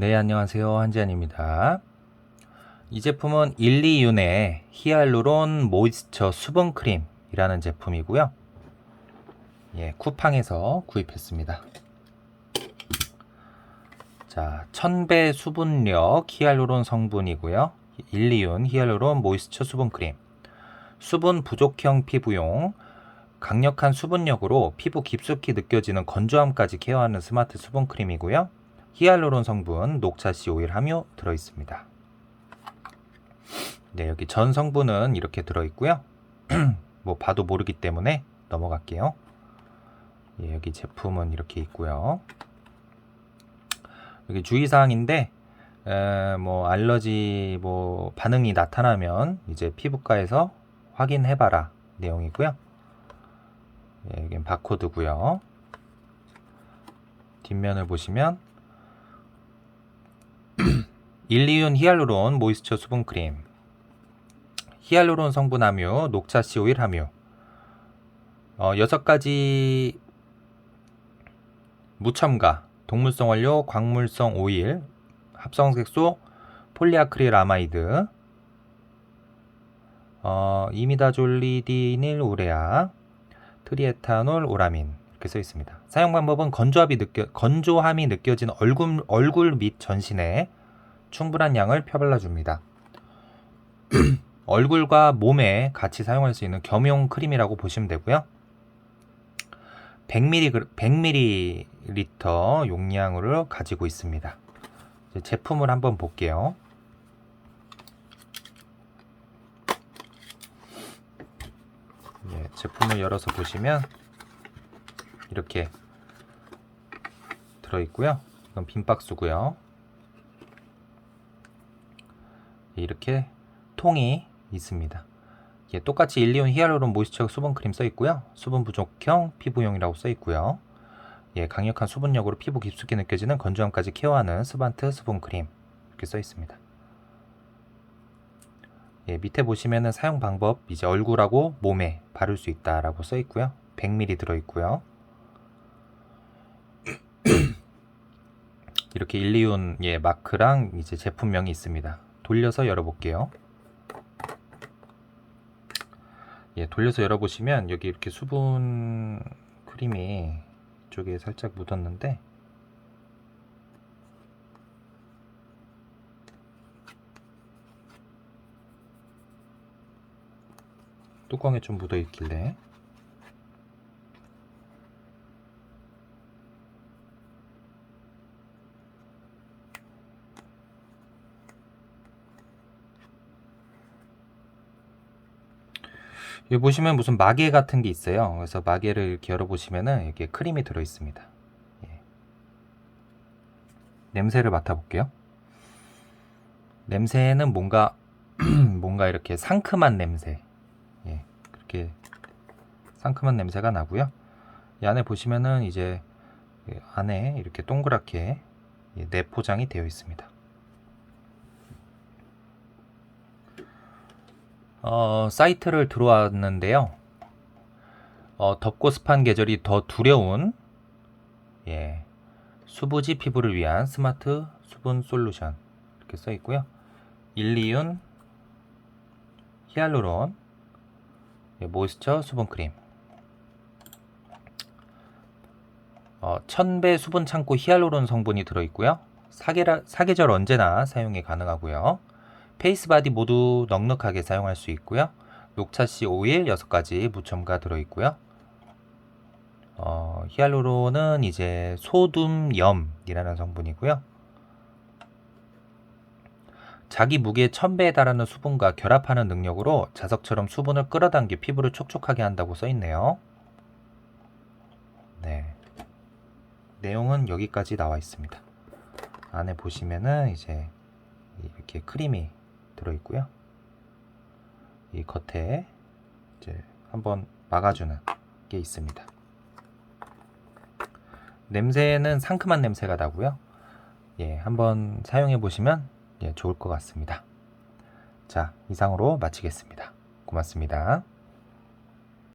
네, 안녕하세요. 한지안입니다. 이 제품은 1, 2윤의 히알루론 모이스처 수분 크림이라는 제품이고요. 예, 쿠팡에서 구입했습니다. 자, 1000배 수분력 히알루론 성분이고요. 1, 2윤 히알루론 모이스처 수분 크림. 수분 부족형 피부용 강력한 수분력으로 피부 깊숙이 느껴지는 건조함까지 케어하는 스마트 수분 크림이고요. 히알루론 성분, 녹차씨 오일 함유 들어 있습니다. 네, 여기 전 성분은 이렇게 들어 있고요. 뭐 봐도 모르기 때문에 넘어갈게요. 예, 여기 제품은 이렇게 있고요. 여기 주의사항인데 에, 뭐 알러지 뭐 반응이 나타나면 이제 피부과에서 확인해봐라 내용이고요. 예, 여긴 바코드고요. 뒷면을 보시면 1, 2윤 히알루론 모이스처 수분 크림. 히알루론 성분 함유, 녹차 씨 오일 함유. 어, 6가지 무첨가, 동물성 원료, 광물성 오일, 합성색소, 폴리아크릴 아마이드. 어, 이미다졸리디닐 우레아 트리에타놀 오라민. 이렇게 써 있습니다. 사용 방법은 건조함이 느껴 건조함이 느껴지는 얼굴 얼굴 및 전신에 충분한 양을 펴발라 줍니다. 얼굴과 몸에 같이 사용할 수 있는 겸용 크림이라고 보시면 되고요. 100ml 100ml 용량으로 가지고 있습니다. 제품을 한번 볼게요. 예, 제품을 열어서 보시면 이렇게 들어있고요. 이건 빈 박스고요. 이렇게 통이 있습니다. 예, 똑같이 1, 2온 히알루론 모이스처 수분 크림 써 있고요. 수분 부족형 피부용이라고 써 있고요. 예, 강력한 수분력으로 피부 깊숙이 느껴지는 건조함까지 케어하는 스반트 수분 크림 이렇게 써 있습니다. 예, 밑에 보시면은 사용 방법 이제 얼굴하고 몸에 바를 수 있다라고 써 있고요. 100ml 들어 있고요. 이렇게 1, 2온 예, 마크랑 이제 제품명이 있습니다. 돌려서 열어볼게요. 예, 돌려서 열어보시면 여기 이렇게 수분 크림이 이쪽에 살짝 묻었는데 뚜껑에 좀 묻어 있길래 여기 보시면 무슨 마개 같은 게 있어요. 그래서 마개를 이렇게 열어보시면은 이게 크림이 들어 있습니다. 예. 냄새를 맡아볼게요. 냄새는 뭔가 뭔가 이렇게 상큼한 냄새. 예, 그렇게 상큼한 냄새가 나고요. 이 안에 보시면은 이제 안에 이렇게 동그랗게 내포장이 되어 있습니다. 어, 사이트를 들어왔는데요. 어, 덥고 습한 계절이 더 두려운 예, 수부지 피부를 위한 스마트 수분 솔루션 이렇게 써 있고요. 1, 2윤 히알루론 예, 모이스처 수분 크림 어, 1000배 수분 창고 히알루론 성분이 들어 있고요. 사계절 언제나 사용이 가능하고요. 페이스 바디 모두 넉넉하게 사용할 수 있고요. 녹차씨 오일 6가지 무첨가 들어있고요. 어, 히알루론은 이제 소둠염이라는 성분이고요. 자기 무게 1000배에 달하는 수분과 결합하는 능력으로 자석처럼 수분을 끌어당겨 피부를 촉촉하게 한다고 써있네요. 네. 내용은 여기까지 나와 있습니다. 안에 보시면은 이제 이렇게 크림이 들어 있고요. 이 겉에 이제 한번 막아주는 게 있습니다. 냄새는 상큼한 냄새가 나고요. 예, 한번 사용해 보시면 예, 좋을 것 같습니다. 자, 이상으로 마치겠습니다. 고맙습니다.